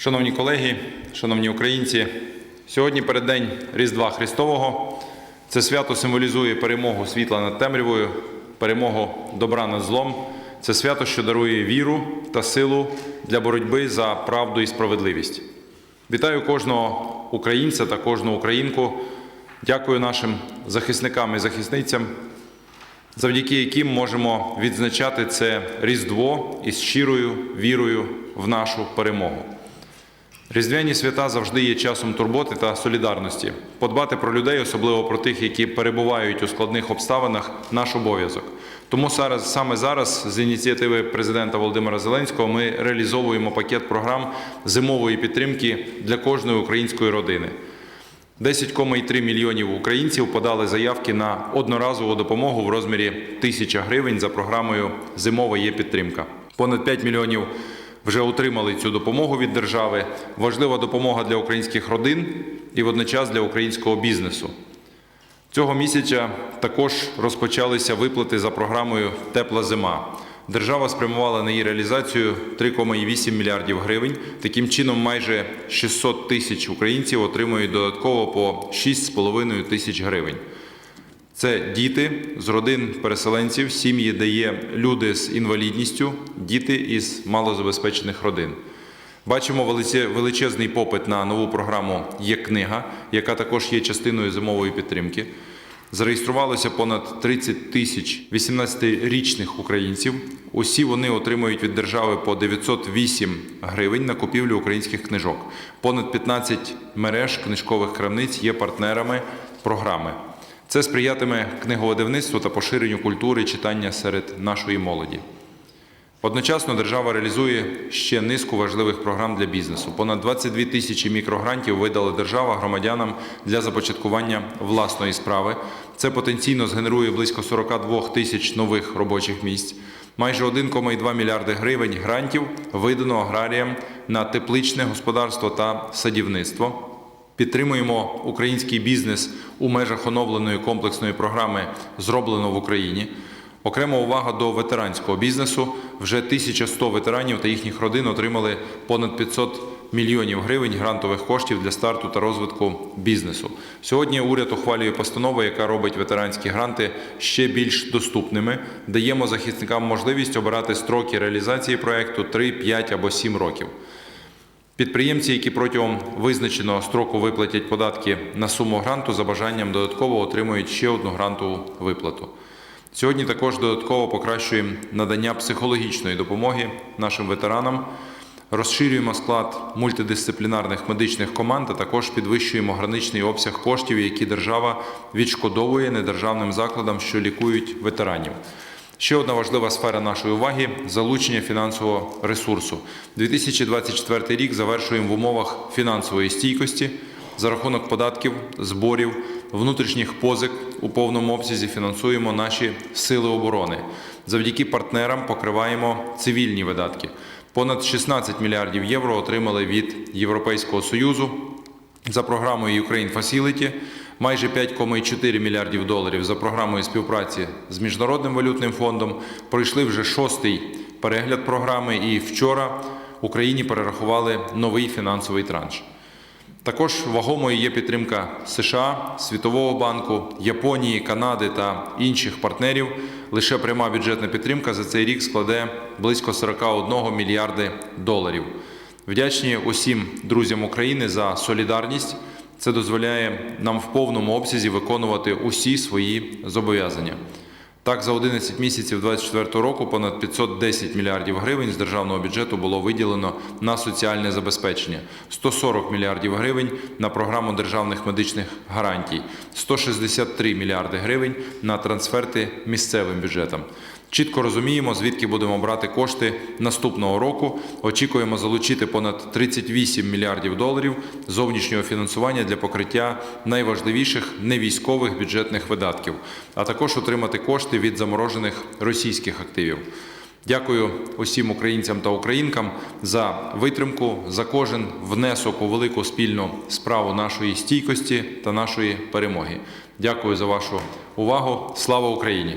Шановні колеги, шановні українці, сьогодні переддень Різдва Христового. Це свято символізує перемогу світла над темрявою, перемогу добра над злом. Це свято, що дарує віру та силу для боротьби за правду і справедливість. Вітаю кожного українця та кожну українку. Дякую нашим захисникам і захисницям, завдяки яким можемо відзначати це Різдво із щирою вірою в нашу перемогу. Різдвяні свята завжди є часом турботи та солідарності. Подбати про людей, особливо про тих, які перебувають у складних обставинах, наш обов'язок. Тому зараз, саме зараз, з ініціативи президента Володимира Зеленського, ми реалізовуємо пакет програм зимової підтримки для кожної української родини. 10,3 мільйонів українців подали заявки на одноразову допомогу в розмірі 1000 гривень за програмою Зимова є підтримка. Понад 5 мільйонів вже отримали цю допомогу від держави. Важлива допомога для українських родин і водночас для українського бізнесу. Цього місяця також розпочалися виплати за програмою Тепла зима. Держава спрямувала на її реалізацію 3,8 мільярдів гривень. Таким чином, майже 600 тисяч українців отримують додатково по 6,5 тисяч гривень. Це діти з родин переселенців, сім'ї, де є люди з інвалідністю, діти із малозабезпечених родин. Бачимо величезний попит на нову програму Є книга, яка також є частиною зимової підтримки. Зареєструвалося понад 30 тисяч 18-річних українців. Усі вони отримують від держави по 908 гривень на купівлю українських книжок. Понад 15 мереж книжкових крамниць є партнерами програми. Це сприятиме книговидавництву та поширенню культури читання серед нашої молоді. Одночасно держава реалізує ще низку важливих програм для бізнесу. Понад 22 тисячі мікрогрантів видала держава громадянам для започаткування власної справи. Це потенційно згенерує близько 42 тисяч нових робочих місць. Майже 1,2 мільярди гривень грантів видано аграріям на тепличне господарство та садівництво. Підтримуємо український бізнес у межах оновленої комплексної програми Зроблено в Україні. Окрема увага до ветеранського бізнесу. Вже 1100 ветеранів та їхніх родин отримали понад 500 мільйонів гривень грантових коштів для старту та розвитку бізнесу. Сьогодні уряд ухвалює постанову, яка робить ветеранські гранти ще більш доступними. Даємо захисникам можливість обирати строки реалізації проекту 3, 5 або 7 років. Підприємці, які протягом визначеного строку виплатять податки на суму гранту, за бажанням додатково отримують ще одну грантову виплату. Сьогодні також додатково покращуємо надання психологічної допомоги нашим ветеранам, розширюємо склад мультидисциплінарних медичних команд, а також підвищуємо граничний обсяг коштів, які держава відшкодовує недержавним закладам, що лікують ветеранів. Ще одна важлива сфера нашої уваги залучення фінансового ресурсу. 2024 рік завершуємо в умовах фінансової стійкості за рахунок податків, зборів, внутрішніх позик у повному обсязі фінансуємо наші сили оборони. Завдяки партнерам покриваємо цивільні видатки. Понад 16 мільярдів євро отримали від Європейського союзу за програмою Ukraine Facility, майже 5,4 мільярдів доларів за програмою співпраці з Міжнародним валютним фондом. Пройшли вже шостий перегляд програми, і вчора Україні перерахували новий фінансовий транш. Також вагомою є підтримка США, Світового банку, Японії, Канади та інших партнерів. Лише пряма бюджетна підтримка за цей рік складе близько 41 мільярди доларів. Вдячні усім друзям України за солідарність. Це дозволяє нам в повному обсязі виконувати усі свої зобов'язання. Так, за 11 місяців 2024 року понад 510 мільярдів гривень з державного бюджету було виділено на соціальне забезпечення, 140 мільярдів гривень на програму державних медичних гарантій, 163 мільярди гривень на трансферти місцевим бюджетам. Чітко розуміємо, звідки будемо брати кошти наступного року. Очікуємо залучити понад 38 мільярдів доларів зовнішнього фінансування для покриття найважливіших невійськових бюджетних видатків, а також отримати кошти від заморожених російських активів. Дякую усім українцям та українкам за витримку, за кожен внесок у велику спільну справу нашої стійкості та нашої перемоги. Дякую за вашу увагу. Слава Україні!